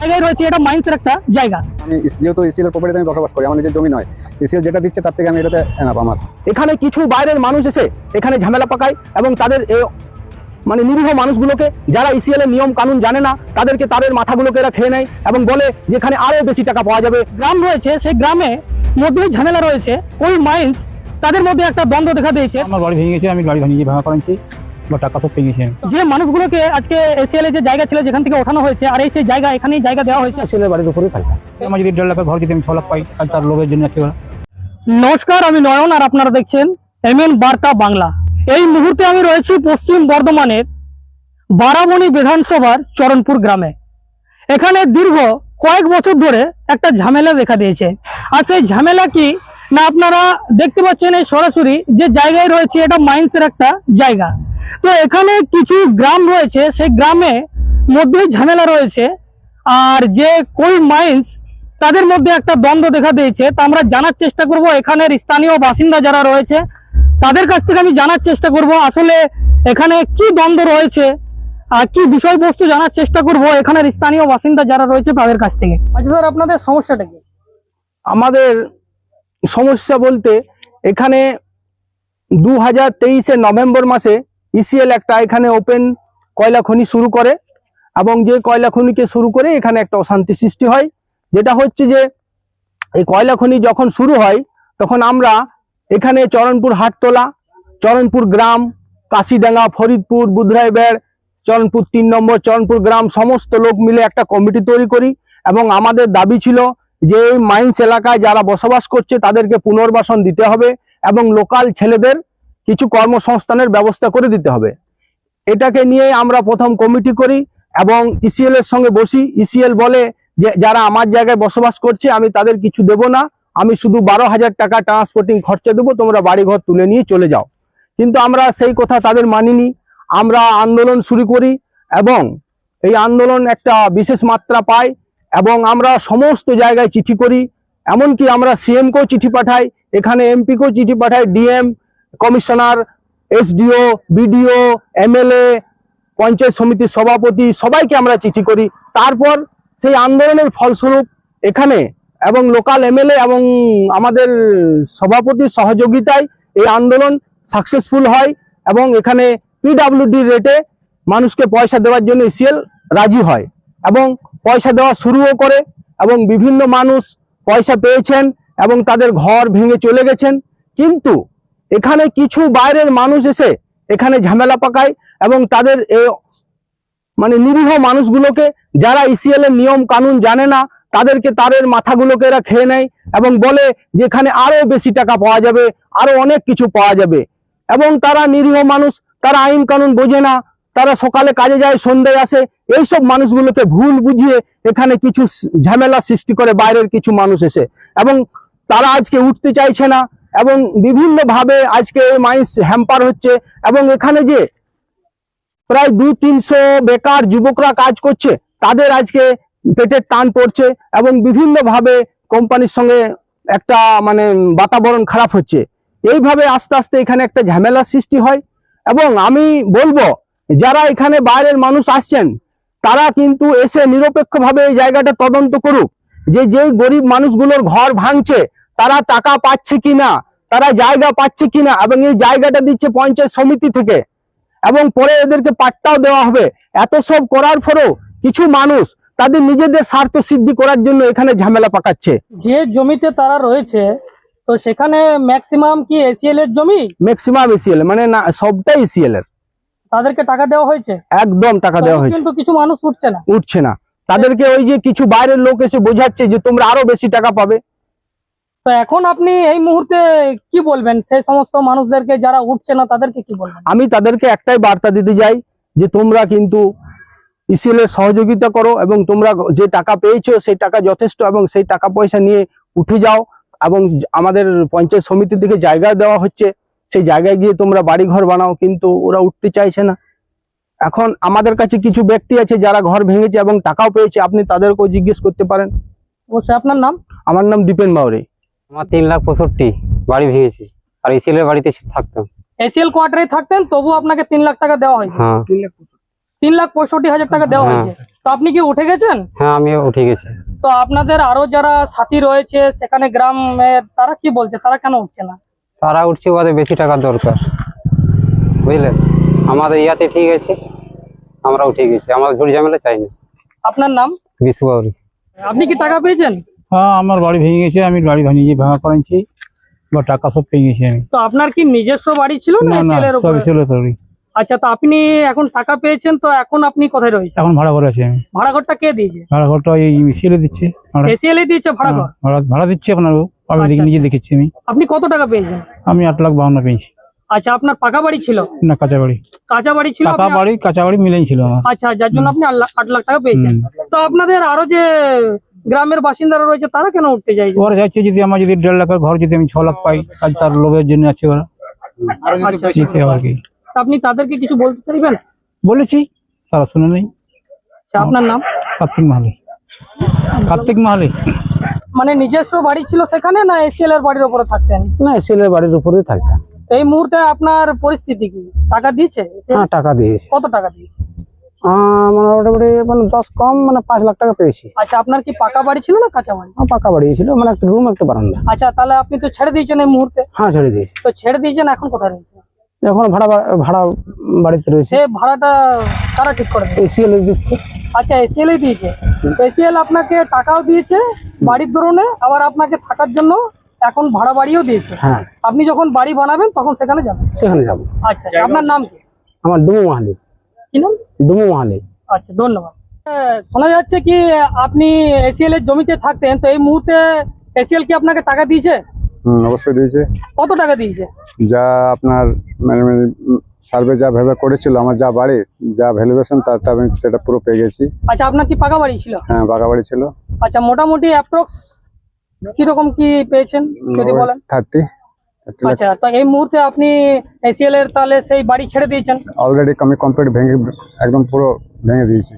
জায়গায় রয়েছে এটা মাইন্সের একটা জায়গা। আমি যেহেতু ইসিএল প্রপার্টিতে আমি বসবাস করি আমার নিজের জমি নয়। ইসিএল যেটা দিচ্ছে তার থেকে আমি এটাতে এনাফ আমার। এখানে কিছু বাইরের মানুষ এসে এখানে ঝামেলা পাকায় এবং তাদের এ, মানে নিরীহ মানুষগুলোকে যারা ইসিএল এর নিয়ম কানুন জানে না তাদেরকে তাদের মাথাগুলোকে এরা খেয়ে নেয় এবং বলে যে এখানে আরও বেশি টাকা পাওয়া যাবে। গ্রাম রয়েছে সেই গ্রামে মধ্যে ঝামেলা রয়েছে কোল মাইন্স তাদের মধ্যে একটা দ্বন্দ্ব দেখা দিয়েছে। আমার বাড়ি ভেঙে গেছে আমি বাড়ি ভেঙে ভাঙা করেছি। বা টাকা সব পেয়ে গেছি যে মানুষগুলোকে আজকে এসিএল যে জায়গা ছিল যেখান থেকে ওঠানো হয়েছে আর এই সেই জায়গা এখানেই জায়গা দেওয়া হয়েছে। ইসিএলের বাড়ির উপরেই আমার যদি দেড় লাখের ঘর যদি আমি ছ লাখ পাই তার লোভের জন্য আছে নমস্কার আমি নয়ন আর আপনারা দেখছেন এমএন বার্তা বাংলা। এই মুহূর্তে আমি রয়েছি পশ্চিম বর্ধমানের বারাবণী বিধানসভার চরণপুর গ্রামে। এখানে দীর্ঘ কয়েক বছর ধরে একটা ঝামেলা দেখা দিয়েছে। আর সেই ঝামেলা কি না, আপনারা দেখতে পাচ্ছেন এই সরাসরি যে জায়গায় রয়েছে, এটা মাইন্সের একটা জায়গা। তো এখানে কিছু গ্রাম রয়েছে, সেই গ্রামে মধ্যেই ঝামেলা রয়েছে। আর যে কোল মাইন্স, তাদের মধ্যে একটা দ্বন্দ্ব দেখা দিয়েছে। তা আমরা জানার চেষ্টা করব এখানের স্থানীয় বাসিন্দা যারা রয়েছে, তাদের কাছ থেকে আমি জানার চেষ্টা করব আসলে এখানে কি দ্বন্দ্ব রয়েছে, আর কি বিষয়বস্তু জানার চেষ্টা করব এখানের স্থানীয় বাসিন্দা যারা রয়েছে তাদের কাছ থেকে। আচ্ছা স্যার, আপনাদের সমস্যাটা কি? আমাদের সমস্যা বলতে এখানে দু হাজার নভেম্বর মাসে ইসিএল একটা এখানে ওপেন কয়লা খনি শুরু করে এবং যে কয়লা খনিকে শুরু করে এখানে একটা অশান্তি সৃষ্টি হয়। যেটা হচ্ছে যে এই কয়লা খনি যখন শুরু হয়, তখন আমরা এখানে চরণপুর হাটতলা, চরণপুর গ্রাম, কাশিডাঙ্গা, ফরিদপুর বুধরাই বেড় চরণপুর তিন নম্বর, চরণপুর গ্রাম, সমস্ত লোক মিলে একটা কমিটি তৈরি করি এবং আমাদের দাবি ছিল যে এই মাইন্স এলাকায় যারা বসবাস করছে, তাদেরকে পুনর্বাসন দিতে হবে এবং লোকাল ছেলেদের কিছু কর্মসংস্থানের ব্যবস্থা করে দিতে হবে। এটাকে নিয়ে আমরা প্রথম কমিটি করি এবং ইসিএল এর সঙ্গে বসি। ইসিএল বলে যে, যারা আমার জায়গায় বসবাস করছে, আমি তাদের কিছু দেব না। আমি শুধু বারো হাজার টাকা ট্রান্সপোর্টিং খরচা দেবো, তোমরা বাড়িঘর তুলে নিয়ে চলে যাও। কিন্তু আমরা সেই কথা তাদের মানিনি। আমরা আন্দোলন শুরু করি এবং এই আন্দোলন একটা বিশেষ মাত্রা পায়। এবং আমরা সমস্ত জায়গায় চিঠি করি, এমনকি আমরা সিএমকেও চিঠি পাঠাই, এখানে এমপিকেও চিঠি পাঠাই DM commissioner SDO BDO MLA panchayat সমিতির সভাপতি, সবাইকে আমরা চিঠি করি। তারপর সেই আন্দোলনের ফলস্বরূপ এখানে এবং লোকাল এমএলএ এবং আমাদের সভাপতির সহযোগিতায় এই আন্দোলন সাকসেসফুল হয় এবং এখানে পিডাব্লিউডি রেটে মানুষকে পয়সা দেওয়ার জন্য ইসিএল রাজি হয় এবং পয়সা দেওয়া শুরুও করে এবং বিভিন্ন মানুষ পয়সা পেয়েছেন এবং তাদের ঘর ভেঙে চলে গেছেন। কিন্তু এখানে কিছু বাইরের মানুষ এসে এখানে ঝামেলা পাকায় এবং তাদের মানে নিরীহ মানুষগুলোকে যারা ইসিএল এর নিয়ম কানুন জানে না, তাদেরকে তাদের মাথাগুলোকে এরা খেয়ে নেয় এবং বলে যে এখানে আরও বেশি টাকা পাওয়া যাবে আরও অনেক কিছু পাওয়া যাবে। এবং তারা নিরীহ মানুষ, তারা আইন কানুন বোঝে না, তারা সকালে কাজে যায়, সন্ধ্যায় আসে এইসব মানুষগুলোকে ভুল বুঝিয়ে এখানে কিছু ঝামেলা সৃষ্টি করে বাইরের কিছু মানুষ এসে। এবং তারা আজকে উঠতে চাইছে না, এবং বিভিন্ন ভাবে আজকে মাইন্স হ্যাম্পার হচ্ছে। এবং এখানে যে প্রায় দু তিনশো বেকার যুবকরা কাজ করছে, তাদের আজকে পেটের টান পড়ছে এবং বিভিন্ন ভাবে কোম্পানির সঙ্গে একটা মানে বাতাবরণ খারাপ হচ্ছে। এইভাবে আস্তে আস্তে এখানে একটা ঝামেলার সৃষ্টি হয়। এবং আমি বলব, যারা এখানে বাইরের মানুষ আসছেন তারা কিন্তু এসে নিরপেক্ষভাবে এই জায়গাটা তদন্ত করুক। যে যেই গরিব মানুষগুলোর ঘর ভাঙছে তারা টাকা পাচ্ছে কিনা তারা জায়গা পাচ্ছে কিনা এবং এই জায়গাটা দিচ্ছে পঞ্চায়েত সমিতি থেকে। এবং পরে এদেরকে পাট্টাও দেওয়া হবে। এত সব করার পরেও কিছু মানুষ তাদের নিজেদের স্বার্থ সিদ্ধি করার জন্য এখানে ঝামেলা পাকাচ্ছে। যে জমিতে তারা রয়েছে তো সেখানে ম্যাক্সিমাম কি এসিএল এর জমি? ম্যাক্সিমাম এসিএল মানে না সবটাই ইসিএল এর। তাদেরকে টাকা দেওয়া হয়েছে? একদম টাকা দেওয়া হয়েছে। কিন্তু কিছু মানুষ উঠছে না। উঠছে না। তাদেরকে ওই যে কিছু বাইরের লোক এসে বোঝাচ্ছে যে তোমরা আরও বেশি টাকা পাবে। তো এখন আপনি এই মুহূর্তে কি বলবেন? সেই সমস্ত মানুষদেরকে যারা উঠছে না তাদেরকে কি বলবেন? আমি তাদেরকে একটাই বার্তা দিতে যাই যে তোমরা কিন্তু ইসিএল এর সহযোগিতা করো এবং তোমরা যে টাকা পেয়েছ সেই টাকা যথেষ্ট এবং সেই টাকা পয়সা নিয়ে উঠে যাও এবং আমাদের পঞ্চায়েত সমিতি থেকে জায়গা দেওয়া হচ্ছে। সেই জায়গায় গিয়ে তোমরা বাড়ি ঘর বানাও কিন্তু ওরা উঠতে চাইছে না। এখন আমাদের কাছে কিছু ব্যক্তি আছে যারা ঘর ভেঙেছে এবং টাকাও পেয়েছে আপনি তাদেরকেও জিজ্ঞেস করতে পারেন। অবশ্যই আপনার নাম? আমার নাম দীপেন বাউরি আমার তিন লাখ পঁয়ষট্টি বাড়ি ভেঙেছি। আর ইসিলের বাড়িতে থাকতাম। এসিএল কোয়ার্টারে থাকতেন তবু আপনাকে তিন লাখ টাকা দেওয়া হয়েছে। হ্যাঁ। তিন লাখ পঁয়ষট্টি হাজার টাকা দেওয়া হ্যাঁ। হয়েছে। তো আপনি কি উঠে গেছেন? হ্যাঁ আমিও উঠে গেছি। তো আপনাদের আরও যারা সাথী রয়েছে সেখানে গ্রামের তারা কি বলছে? তারা কেন উঠছে না? তারা উঠছে ওদের বেশি টাকার দরকার। বুঝলেন? আমাদের ইয়াতে ঠিক আছে আমরা উঠে গেছি আমাদের ঝুড়ি ঝামেলা চাই না। আপনার নাম? বিশু আপনি কি টাকা পেয়েছেন? হ্যাঁ আমার বাড়ি ভেঙে গেছে আমি বাড়ি ভেঙে ভাঙা করেছি বা টাকা সব পেয়ে গেছি আমি। তো আপনার কি নিজস্ব বাড়ি ছিল না সব আচ্ছা তো আপনি এখন টাকা পেয়েছেন তো এখন আপনি কোথায় রয়েছেন? এখন ভাড়া করে আছি আমি। ভাড়া ঘরটা কে দিয়েছে? ভাড়া ঘরটা এই দিচ্ছে ভাড়া। দিয়েছে ভাড়া ঘর? হ্যাঁ, ভাড়া ভাড়া দিচ্ছে আপনার আমি আচ্ছা, নিজে দেখেছি আমি। আপনি কত টাকা পেয়েছেন? আমি আট লাখ বাউন্ন পেয়েছি। আচ্ছা আপনার পাকা বাড়ি ছিল? না কাঁচা বাড়ি। কাঁচা বাড়ি ছিল আপনি- বাড়ি কাঁচা বাড়ি মিলেই ছিল আমার। আচ্ছা যার জন্য আপনি আট লাখ- টাকা পেয়েছেন। তো আপনাদের আরও যে গ্রামের বাসিন্দারা রয়েছে তারা কেন উঠতে চাইছে? ওরা চাইছে যদি আমার যদি দেড় লাখের ঘর যদি আমি ছ লাখ পাই কাজ তার লোভের জন্য আছে ওরা। আচ্ছা আপনি তাদেরকে কিছু বলতে চাইবেন? বলেছি তারা শুনে নেই। আচ্ছা, আপনার নাম? কার্তিক মাহালি। কার্তিক মাহালি। মানে নিজস্ব বাড়ি ছিল সেখানে না এসিএল এর বাড়ির উপরে থাকতেন? না ছেলের বাড়ির উপরে থাকতেন। এই মুহূর্তে আপনার পরিস্থিতি কি? টাকা দিয়েছে? হ্যাঁ টাকা দিয়েছে। কত টাকা দিয়েছে? মানে মোটামুটি মানে দশ কম মানে পাঁচ লাখ টাকা পেয়েছি। আচ্ছা আপনার কি পাকা বাড়ি ছিল না কাঁচা বাড়ি? পাকা বাড়ি ছিল মানে একটা রুম একটা বারান্দা। আচ্ছা তাহলে আপনি তো ছেড়ে দিয়েছেন এই মুহূর্তে। হ্যাঁ ছেড়ে দিয়েছি। তো ছেড়ে দিয়েছেন এখন কোথায় রয়েছে? এখন ভাড়া ভাড়া বাড়িতে রয়েছে। সে ভাড়াটা তারা ঠিক করে এসিএল দিচ্ছে। আচ্ছা এসিএল দিয়েছে। এসিএল আপনাকে টাকাও দিয়েছে বাড়ির দরুনে আবার আপনাকে থাকার জন্য এখন ভাড়া বাড়িও দিয়েছে। হ্যাঁ। আপনি যখন বাড়ি বানাবেন তখন সেখানে যাবেন। সেখানে যাব। আচ্ছা আচ্ছা, আপনার নাম কি? আমার ডুমু মাহালি। কি নাম? ডুমু মাহালি। আচ্ছা ধন্যবাদ। শোনা যাচ্ছে কি আপনি এসিএল এর জমিতে থাকতেন তো এই মুহূর্তে এসিএল কি আপনাকে টাকা দিয়েছে? অবশ্যই দিয়েছে। কত টাকা দিয়েছে? যা আপনার মানে সার্ভে যা ভেবে করেছিল আমার যা বাড়ি যা ভ্যালুয়েশন তারটা আমি সেটা পুরো পেয়ে গেছি। আচ্ছা আপনার কি পাকা বাড়ি ছিল? হ্যাঁ বাগা বাড়ি ছিল। আচ্ছা মোটামুটি অ্যাপ্রক্স কীরকম কি পেয়েছেন যদি বলেন? থার্টি আচ্ছা তো এই মুহূর্তে আপনি এসিএল এর তাহলে সেই বাড়ি ছেড়ে দিয়েছেন? অলরেডি আমি কমপ্লিট ভেঙে একদম পুরো ভেঙে দিয়েছি।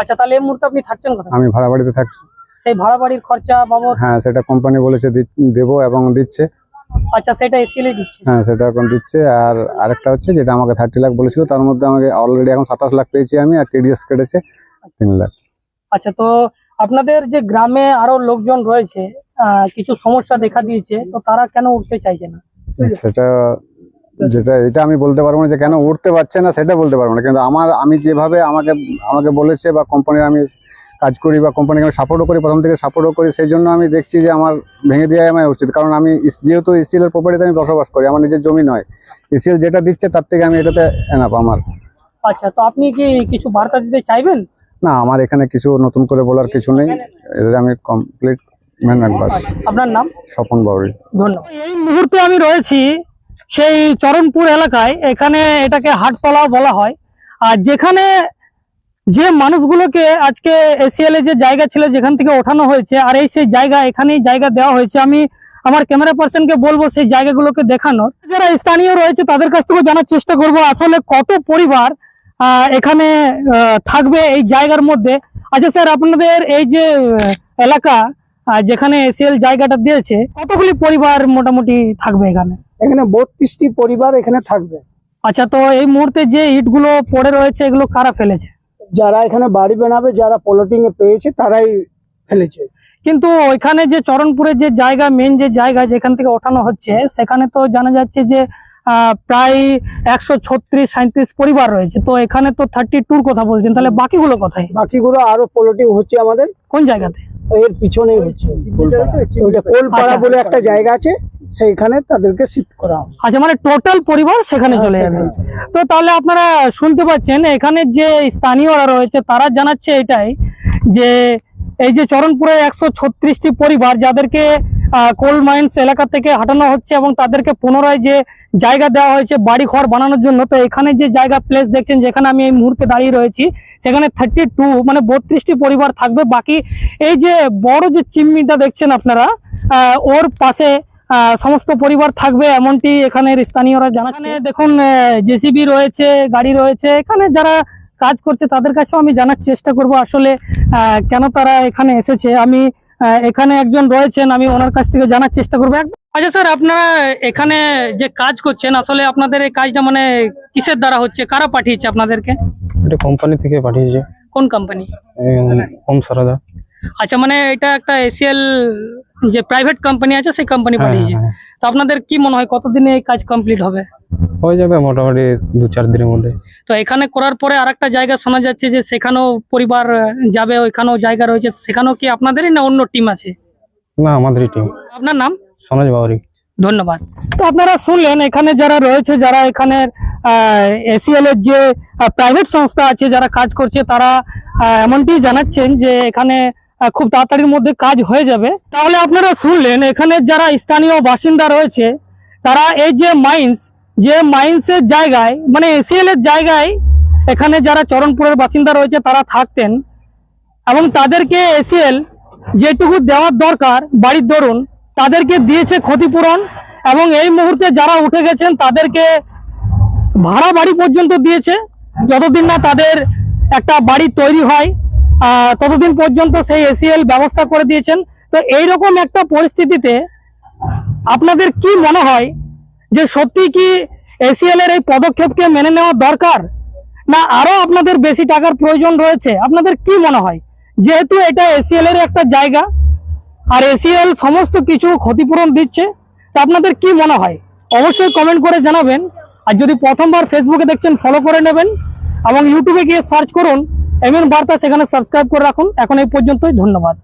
আচ্ছা তাহলে এই মুহূর্তে আপনি থাকছেন কোথায়? আমি ভাড়া বাড়িতে থাকছি। সেই ভাড়া বাড়ির খরচা বাবদ? হ্যাঁ সেটা কোম্পানি বলেছে দেবো এবং দিচ্ছে। আচ্ছা সেটা এসিএল দিচ্ছে? হ্যাঁ সেটা এখন দিচ্ছে। আর আরেকটা হচ্ছে যেটা আমাকে থার্টি লাখ বলেছিল তার মধ্যে আমাকে অলরেডি এখন সাতাশ লাখ পেয়েছি আমি আর টিডিএস কেটেছে তিন লাখ। আচ্ছা তো আপনাদের যে গ্রামে আরও লোকজন রয়েছে কিছু সমস্যা দেখা দিয়েছে তো তারা কেন উঠতে চাইছে না? সেটা যেটা এটা আমি বলতে পারব না যে কেন উঠতে পারছে না সেটা বলতে পারব না। কিন্তু আমার আমি যেভাবে আমাকে আমাকে বলেছে বা কোম্পানির আমি কাজ করি বা কোম্পানিকে আমি সাপোর্টও করি প্রথম থেকে সাপোর্টও করি সেই জন্য আমি দেখছি যে আমার ভেঙে দেওয়াই আমার উচিত। কারণ আমি যেহেতু ইসিএল এর প্রপার্টিতে আমি বসবাস করি আমার নিজের জমি নয়। ইসিএল যেটা দিচ্ছে তার থেকে আমি এটাতে এনাপ আমার। আচ্ছা তো আপনি কি কিছু বার্তা দিতে চাইবেন? না আমার এখানে কিছু নতুন করে বলার কিছু নেই। এদের আমি কমপ্লিট আপনার নাম? স্বপন বাউরি ধন্যবাদ। এই মুহূর্তে আমি রয়েছি সেই চরণপুর এলাকায়। এখানে এটাকে হাটতলাও বলা হয়। আর যেখানে যে মানুষগুলোকে আজকে এসিএল এ যে জায়গা ছিল যেখান থেকে ওঠানো হয়েছে আর এই সেই জায়গা এখানেই জায়গা দেওয়া হয়েছে আমি আমার ক্যামেরা পার্সনকে বলব সেই জায়গাগুলোকে দেখানোর। যারা স্থানীয় রয়েছে তাদের কাছ থেকে জানার চেষ্টা করব আসলে কত পরিবার এখানে থাকবে এই জায়গার মধ্যে। আচ্ছা স্যার আপনাদের এই যে এলাকা যেখানে এসিএল জায়গাটা দিয়েছে কতগুলি পরিবার মোটামুটি থাকবে এখানে? এখানে বত্রিশটি পরিবার এখানে থাকবে। আচ্ছা তো এই মুহূর্তে যে ইটগুলো পড়ে রয়েছে এগুলো কারা ফেলেছে? যারা এখানে বাড়ি বানাবে যারা প্লটিং এ পেয়েছে তারাই ফেলেছে। কিন্তু ওইখানে যে চরণপুরের যে জায়গা মেন যে জায়গা যেখান থেকে ওঠানো হচ্ছে সেখানে তো জানা যাচ্ছে যে আহ, প্রায় একশো ছত্রিশ সাঁত্রিশ পরিবার রয়েছে। তো এখানে তো থার্টি টুর কথা বলছেন তাহলে বাকিগুলো কোথায়? বাকিগুলো আরও প্লটিং হচ্ছে আমাদের। কোন জায়গাতে? এর পিছনেই হচ্ছে। ওইটা কোলপাড়া আচ্ছা। বলে একটা জায়গা আছে। সেইখানে তাদেরকে শিফট করা হবে। আচ্ছা মানে টোটাল পরিবার সেখানে হ্যাঁ, চলে যাবে। তো তাহলে আপনারা শুনতে পাচ্ছেন এখানে যে স্থানীয়রা রয়েছে তারা জানাচ্ছে এটাই যে এই যে চরণপুরে একশো ছত্রিশটি পরিবার যাদেরকে কোল মাইন্স এলাকা থেকে হাঁটানো হচ্ছে এবং তাদেরকে পুনরায় যে জায়গা দেওয়া হয়েছে বাড়ি ঘর বানানোর জন্য তো এখানে যে জায়গা প্লেস দেখছেন যেখানে আমি এই মুহূর্তে দাঁড়িয়ে রয়েছি সেখানে থার্টি টু মানে বত্রিশটি পরিবার থাকবে। বাকি এই যে বড় যে চিমনিটা দেখছেন আপনারা ওর পাশে সমস্ত পরিবার থাকবে এমনটি এখানের স্থানীয়রা জানাচ্ছে। দেখুন জেসিবি রয়েছে গাড়ি রয়েছে এখানে যারা কাজ করছে তাদের কাছেও আমি জানার চেষ্টা করব আসলে কেন তারা এখানে এসেছে। আমি এখানে একজন রয়েছেন আমি ওনার কাছ থেকে জানার চেষ্টা করব। আচ্ছা স্যার আপনারা এখানে যে কাজ করছেন আসলে আপনাদের এই কাজটা মানে কিসের দ্বারা হচ্ছে? কারা পাঠিয়েছে আপনাদেরকে? এটা কোম্পানি থেকে পাঠিয়েছে। কোন কোম্পানি ওম সারদা। আচ্ছা মানে এটা একটা এসিএল যে প্রাইভেট কোম্পানি আছে সেই কোম্পানি হ্যাঁ, পাঠিয়েছে হ্যাঁ, তো আপনাদের কি মনে হয় কতদিনে এই কাজ কমপ্লিট হবে? হয়ে যাবে মোটামুটি দু চার দিনের মধ্যে। তো এখানে করার পরে আরেকটা জায়গা শোনা যাচ্ছে যে সেখানেও পরিবার যাবে ওইখানেও জায়গা রয়েছে। সেখানেও কি আপনাদেরই না অন্য টিম আছে? না আমাদেরই টিম আপনার নাম? সনোজ বাউরি। ধন্যবাদ। তো আপনারা শুনলেন এখানে যারা রয়েছে যারা এখানে এসিএল এর যে প্রাইভেট সংস্থা আছে যারা কাজ করছে তারা এমনটি জানাচ্ছেন যে এখানে খুব তাড়াতাড়ির মধ্যে কাজ হয়ে যাবে। তাহলে আপনারা শুনলেন, এখানে যারা স্থানীয় বাসিন্দা রয়েছে, তারা এই যে মাইন্স, যে মাইন্সের জায়গায় মানে এসিএল এর জায়গায় এখানে যারা চরণপুরের বাসিন্দা রয়েছে, তারা থাকতেন। এবং তাদেরকে এসিএল যেটুকু দেওয়ার দরকার, বাড়ির দরুন, তাদেরকে দিয়েছে ক্ষতিপূরণ। এবং এই মুহূর্তে যারা উঠে গেছেন, তাদেরকে ভাড়া বাড়ি পর্যন্ত দিয়েছে। যতদিন না তাদের একটা বাড়ি তৈরি হয় ততদিন পর্যন্ত সেই এসিএল ব্যবস্থা করে দিয়েছেন। তো এইরকম একটা পরিস্থিতিতে আপনাদের কি মনে হয় যে সত্যি কি এসিএল এর এই পদক্ষেপকে মেনে নেওয়া দরকার? না আরও আপনাদের বেশি টাকার প্রয়োজন রয়েছে? আপনাদের কি মনে হয়? যেহেতু এটা এসিএল এর একটা জায়গা, আর এসিএল সমস্ত কিছু ক্ষতিপূরণ দিচ্ছে, তা আপনাদের কি মনে হয়? অবশ্যই কমেন্ট করে জানাবেন। আর যদি প্রথমবার ফেসবুকে দেখছেন ফলো করে নেবেন এবং ইউটিউবে গিয়ে সার্চ করুন। এমএন বার্তা সেখানে সাবস্ক্রাইব করে রাখুন। এখন এই পর্যন্তই ধন্যবাদ।